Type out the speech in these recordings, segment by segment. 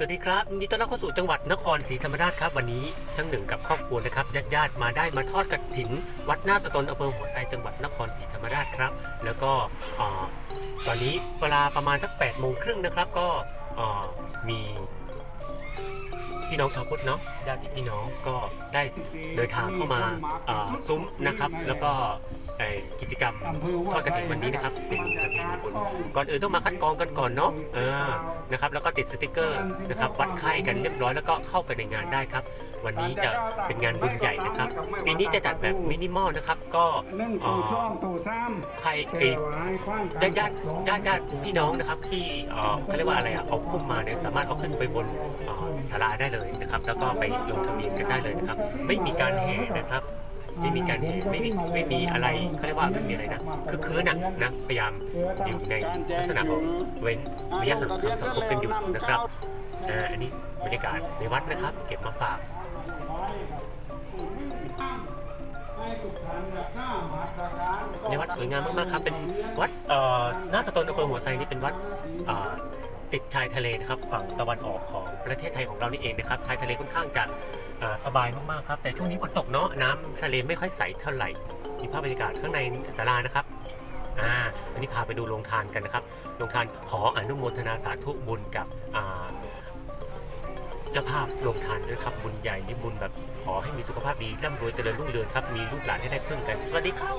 สวัสดีครับยินดีต้อนรับเข้าสู่จังหวัดนครศรีธรรมราชครับ วันนี้ทั้งหนึ่งกับครอบครัวนะครับญาติญาติมาได้มาทอดกฐินวัดหน้าสตนอำเภอหัวไซจังหวัดนครศรีธรรมราชครับ แล้วก็อตอนนี้เวลาประมาณสัก8ปดโมงครึ่งนะครับ ก็มีพี่น้องชาวพุทธเนาะญาติพี่น้องก็ได้เดินทางเข้ามาซุ้มนะครับ แล้วก็กิจกรรมทอดกฐินวันนี้นะครับเป็นประเพ ก่อนอื่นต้องมาคัดกรองกันก่อนเนาะเออนะครับแล้วก็ติดสติกเกอร์นะครับวัดไข้กันเรียบร้อยแล้วก็เข้าไปในงานได้ครับ วันนี้จะเป็นงานบุญใหญ่นะครับปีนี้จะจัดแบบมินิมอลนะครับก็ใครเอญาติญาติญาติญาติพี่น้องนะครับที่เขาเรียกว่าอะไรอะเอาพุ่มมาเนี่ยสามารถเอาขึ้นไปบนศาลาได้เลยนะครับ แล้วก็ไปลงทะเบียนกันได้เลยนะครับ ไม่มีการแห่นะครับ ไม่มีการแห่ไม่มีไม่มีอะไรเขาเรียกว่าไม่มีอะไรนะคือคืนน่ะนะพยายามอยู่ในลักษณะของเว้นระยะห่างทางสังคมกันอยู่นะครับอ่าอันนี้บรรยากาศในวัดนะครับ เก็บมาฝากในวัดสวยงามมากๆครับ เป็นวัดเอ่อหน้าสตนอำเภอหัวไซนี่เป็นวัดเอ่อ ติดชายทะเลนะครับฝั่งตะวันออกของประเทศไทยของเรานี่เองนะครับชายทะเลค่อนข้างจะสบายมากๆครับ แต่ช่วงนี้ฝนตกเนาะน้ำทะเลไม่ค่อยใสเท่าไหร่มีภาพบรรยากาศข้างในศาลานะครับอ่าอันนี้พาไปดูโรงทานกันนะครับโรงทานขออนุโมทนาสาธุบุญกับอ่าเจ้าภาพโรงทานด้วยครับบุญใหญ่นี่บุญแบบขอให้มีสุขภาพดีร่ำรวยเจริญรุ่งเรืองครับมีลูกหลานให้ได้พึ่งกัน สวัสดีครับ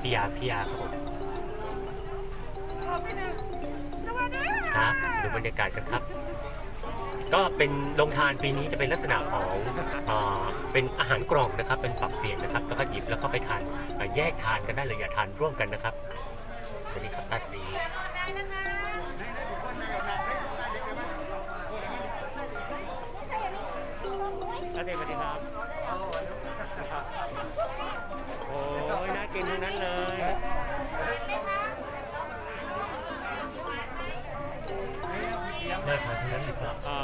พี่ยาพี่ยาครับ ครับดูบรรยากาศกันครับ ก็เป็นโรงทานปีนี้จะเป็นลักษณะของเอ่อเป็นอาหารกล่องนะครับ เป็นปรับเปลี่ยนนะครับ แล้วก็หยิบแล้วก็ไปทานเอ่อแยกทานกันได้เลยอย่าทานร่วมกันนะครับสวัสดีครับตาสี น่าทานทั้งนั้นเลยครับอ่า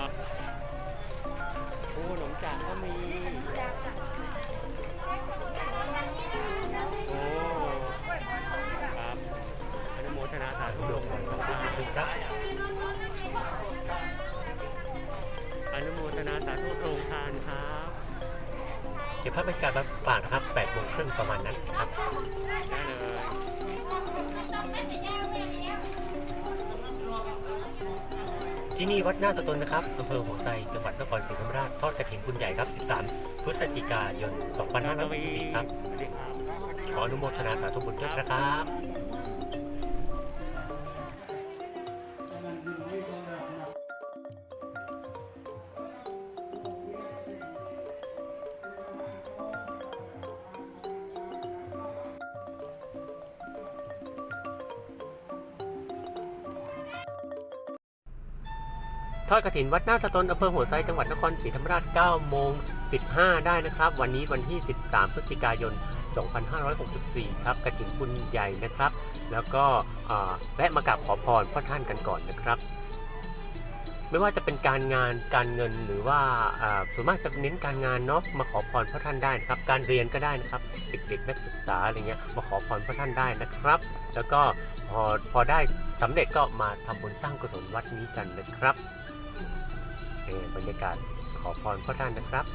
โอ้ขนมจากก็มี โอ้ ครับอนุโมทนาสาธุขอบคุณครับอนุโมทนาสาธุโรงทานครับ เก็บภาพบรรยากาศมาฝากนะครับ8โมงครึ่งประมาณนั้นครับ ได้เลย ที่นี่วัดหน้าสตนนะครับอำเภอหัวไซจังหวัดนครศรีธรรมราชทอดกระถิ่นบุญใหญ่ครับ 13 พฤศจิกายน 2564ครับ ขออนุโมทนาสาธุบุญด้วยนะครับ ทอดกระถินวัดหน้าสตนอำเภอหัวไซจังหวัดนครศรีธรรมราช9โมง15 ได้นะครับ วันนี้วันที่ 13 พฤศจิกายน 2564 ครับกระถินบุญใหญ่นะครับ แล้วก็แวะมากราบขอพรพ่อท่านกันก่อนนะครับ ไม่ว่าจะเป็นการงานการเงินหรือว่าส่วนมากจะเน้นการงานเนาะมาขอพรพ่อท่านได้นะครับ การเรียนก็ได้นะครับเด็กๆนักศึกษาอะไรเงี้ยมาขอพรพ่อท่านได้นะครับ แล้วก็พอพอได้สำเร็จก็มาทำบุญสร้างกุศลวัดนี้กันนะครับ เอ่อบรรยากาศขอพรพ่อท่านนะครับ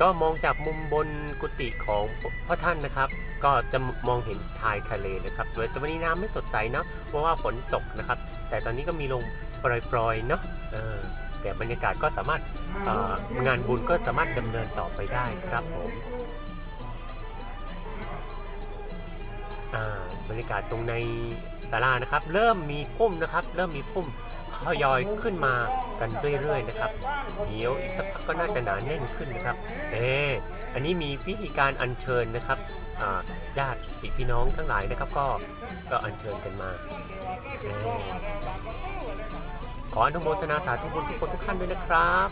ก็มองจากมุมบนกุฏิของพ่อท่านนะครับ ก็จะมองเห็นชายทะเลนะครับแต่วันนี้น้ำไม่สดใสเนาะเพราะว่าฝนตกนะครับ แต่ตอนนี้ก็มีลงปล่อยๆเนาะแต่บรรยากาศก็สามารถงานบุญก็สามารถดำเนินต่อไปได้ครับผม บรรยากาศตรงในศาลานะครับ เริ่มมีพุ่มนะครับ เริ่มมีพุ่มทยอยขึ้นมากันเรื่อยๆนะครับเดี๋ยวอีกสักพักก็น่าจะหนาแน่นขึ้นนะครับเอออันนี้มีวิธีการอัญเชิญนะครับญาติพี่น้องทั้งหลายนะครับ ก็ก็อัญเชิญกันมาอขออนุโมทนาสาธุบุญทุกคนทุกท่านด้วยนะครับ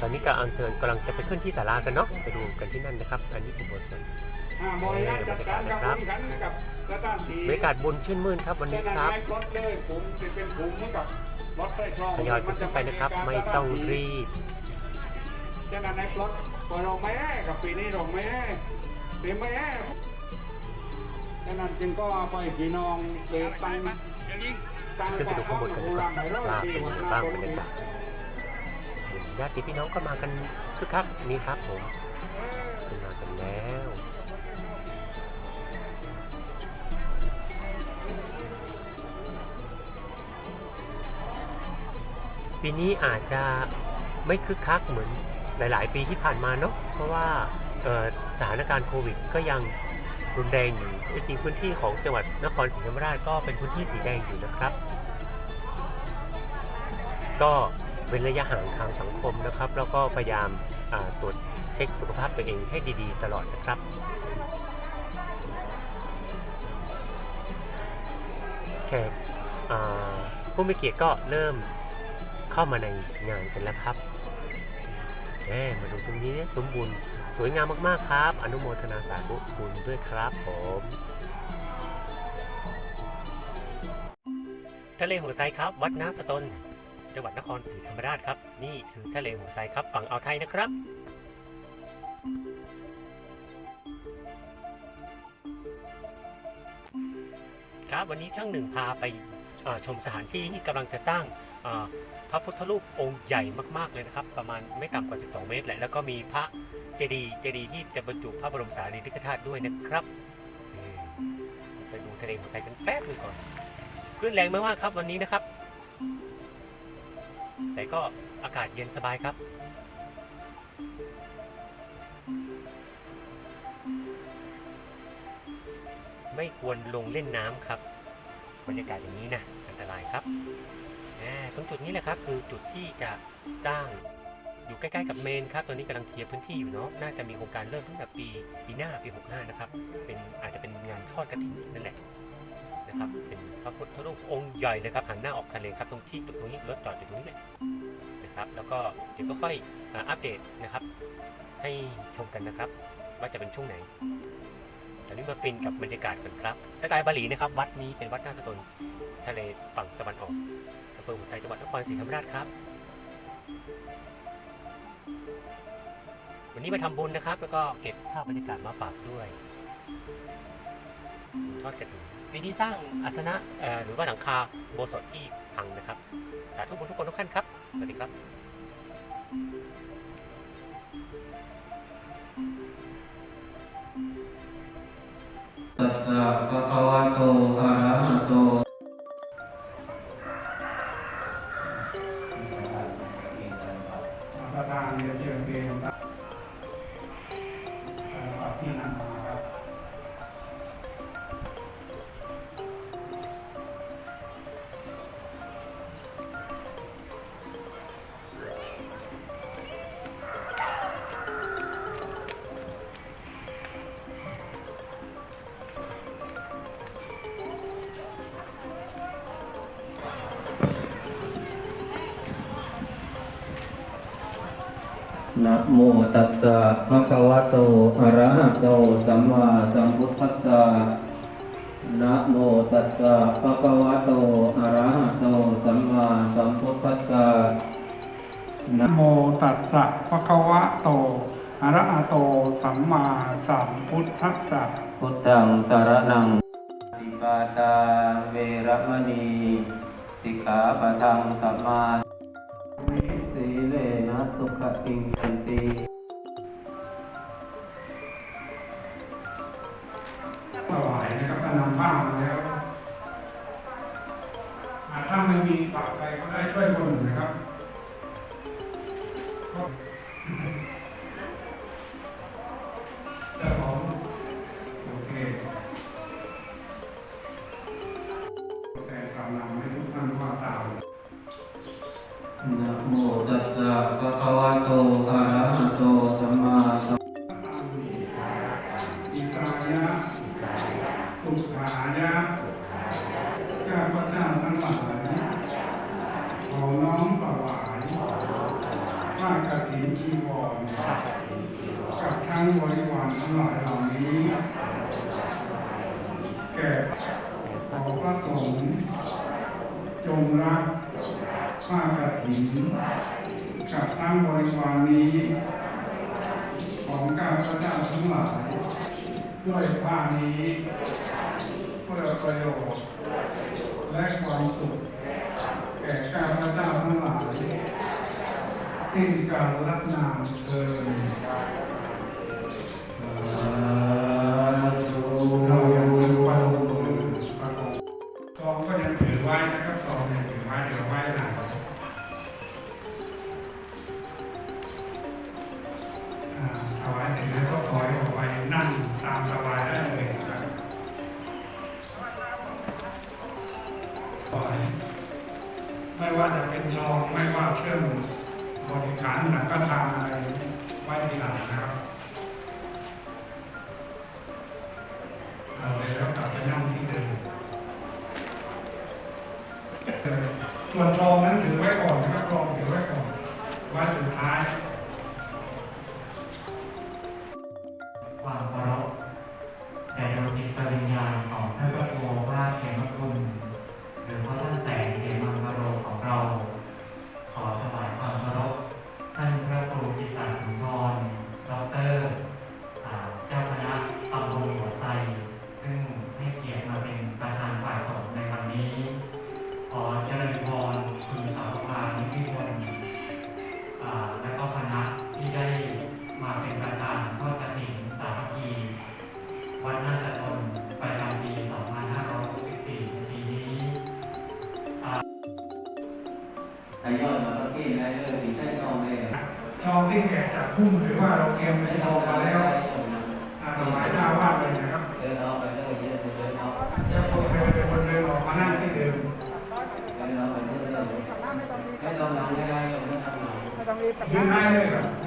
ตอนนี้การอัญเชิญกำลังจะไปขึ้นที่ศาลากันเนาะไปดูกันที่นั่นนะครับ อันนี้เป็นบทสวด บรรจัดการกับผมกันกับกระด้านดีบรรยากาศบุญชื่นมื่นครับวันนี้ครับรถเลยผมจะเป็นผมเหมือนกับรถไฟคลองทยอยขึ้นไปนะครับ ไม่ต้องรีบฉะนั้นในพลอตพอเราไม่ให้กับปีนี้เราไม่ให้ปีไม่ให้ฉะนั้นจึงก็ไปพี่น้องเด็กตั้งตั้งขึ้นไปดูข้างบนกันนะครับในรอบว่าเป็นยังไงบ้างบรรยากาศญาติพี่น้องก็มากันคึกคักนี่ครับผมขึ้นมากันแล้ว ปีนี้อาจจะไม่คึกคักเหมือนหลาย ๆ ปีที่ผ่านมาเนาะเพราะว่าสถานการณ์โควิดก็ยังรุนแรงอยู่จริงๆพื้นที่ของจังหวัดนครศรีธรรมราชก็เป็นพื้นที่สีแดงอยู่นะครับ ก็เว้นระยะห่างทางสังคมนะครับ แล้วก็พยายามตรวจเช็คสุขภาพตัวเองให้ดี ๆ ตลอดนะครับแขกอ่าผู้มีเกียรติก็เริ่ม เข้ามาในงานกันแล้วครับแหมมาดูตรงนี้สมบูรณ์สวยงามมากๆครับ อนุโมทนาสาธุบุญด้วยครับผมทะเลหัวไซครับ วัดน้ำสตนจังหวัดนครศรีธรรมราชครับ นี่คือทะเลหัวไซครับ ฝั่งอ่าวไทยนะครับครับวันนี้ช่างหนึ่งพาไปชมสถานที่ที่กำลังจะสร้างอ่อ พระพุทธรูปองค์ใหญ่มากๆเลยนะครับ ประมาณไม่ต่ำกว่า 12 เมตรแหละแล้วก็มีพระเจดีย์เจดีย์ที่จะบรรจุพระบรมสารีริกธาตุด้วยนะครับไปดูทะเลหัวไซกันแป๊บหนึงก่อนคลื่นแรงมากๆครับวันนี้นะครับ แต่ก็อากาศเย็นสบายครับไม่ควรลงเล่นน้ำครับ บรรยากาศอย่างนี้นะ อันตรายครับ ตรงจุดนี้แหละครับ คือจุดที่จะสร้างอยู่ใกล้ๆกับเมนครับตอนนี้กำลังเคลียร์พื้นที่อยู่เนาะน่าจะมีโครงการเริ่มตั้งแต่ปีปีหน้าปี 65 นะครับ เป็นอาจจะเป็นงานทอดกระถิ่นนั่นแหละนะครับเป็นพระพุทธรูปองค์ใหญ่เลยครับหันหน้าออกทะเลครับตรงที่ตรงนี้รถจอดอยู่ตรงนี้แหละนะครับ แล้วก็เดี๋ยวก็ค่อยอัปเดตนะครับ ให้ชมกันนะครับ ว่าจะเป็นช่วงไหนตอนนี้มาฟินกับบรรยากาศกันครับสกายบาหลีนะครับ วัดนี้เป็นวัดหน้าสตนทะเลฝั่งตะวันออก อำเภอหัวไซจังหวัดนครศรีธรรมราชครับ วันนี้มาทำบุญนะครับ แล้วก็เก็บภาพบรรยากาศมาฝากด้วยทอดกระถิ่นปีนี้สร้างอาสนะหรือว่าหลังคาโบสถ์ที่พังนะครับสาธุบุญทุกคนทุกท่านครับ สวัสดีครับตัสสะภะคะวะโตอะระ ประธานเรียนเชิญเรียน นะโมตัสสะภะคะวะโต อะระหะโต สัมมาสัมพุทธัสสะนะโมตัสสะภะคะวะโต อะระหะโต สัมมาสัมพุทธัสสะนะโมตัสสะภะคะวะโต อะระหะโต สัมมาสัมพุทธัสสะพุทธังสารนังปฏิปาตาเวรมณี สิกขาปะทังสัมมาสีเลนะ สุขติงยันติถวายนะครับถ้านำผ้ามาแล้วอ่าถ้าไม่มีปัจจัยก็ได้ช่วยคนหนึ่งนะครับีวรกับทั้งบริวารทั้งหลายเหล่านี้ แก่ขอพระสงฆ์จงรักข้ากระถิ่นกับทั้งบริวารนี้ ของการพระเจ้าทั้งหลายด้วยผ้านี้เพื่อประโยชน์และความสุขิ้นการรับนามเธองก็ยังถือไวนะครับซองยังถือไว้เดี๋วไว้หลังถวาเสร็จแล้วก็ถอยออกไปนั่งตามสบายได้เลยครับไม่ว่าจะเป็นซองไม่ว่าเครื่อง บริขารสังฆทานอะไรไว้ทีหลังนะครับ พุ่มหรือว่าเราเค็มพอมาแล้วอาถวายหน้าบ้าเลยนะครับเดินออกไปเรื่อยๆเดินเอกจะพรเป็นคนเดินออกมานั่งที่เดิมเดินออกไปเรื่อยๆไม่ต้องนั่งง่าๆไม่ต้องนั่งยืนง่ายเลยครับ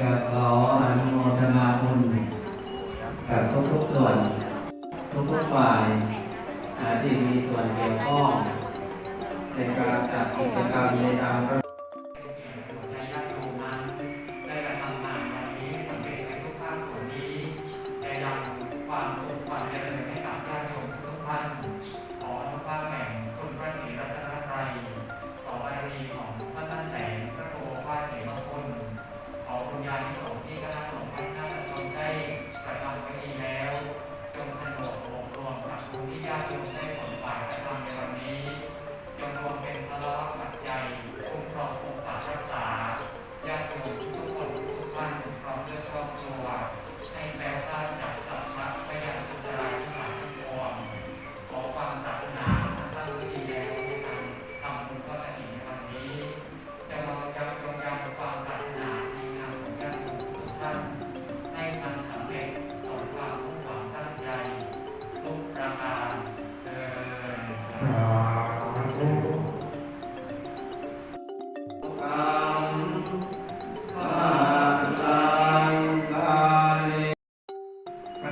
กับขออนุโมทนาบุญกับทุกๆส่วน ทุกๆฝ่ายที่มีส่วนเกี่ยวข้องในการจัดกิจกรรมในทาง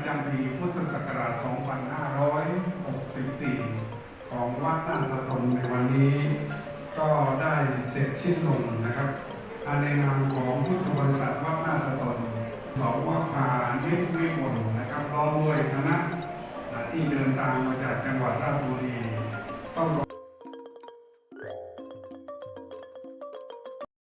จำปีพุทธศักราช 2564 ของวัดนาสตนในวันนี้ ก็ได้เสร็จชิ้นลงนะครับอันในนามของพุทธบริษัทวัดนาสตนสองว่าพาเนตรวิมลนะครับรอด้วยคณะที่เดินทางมาจากจังหวัดราชบุรีต้อง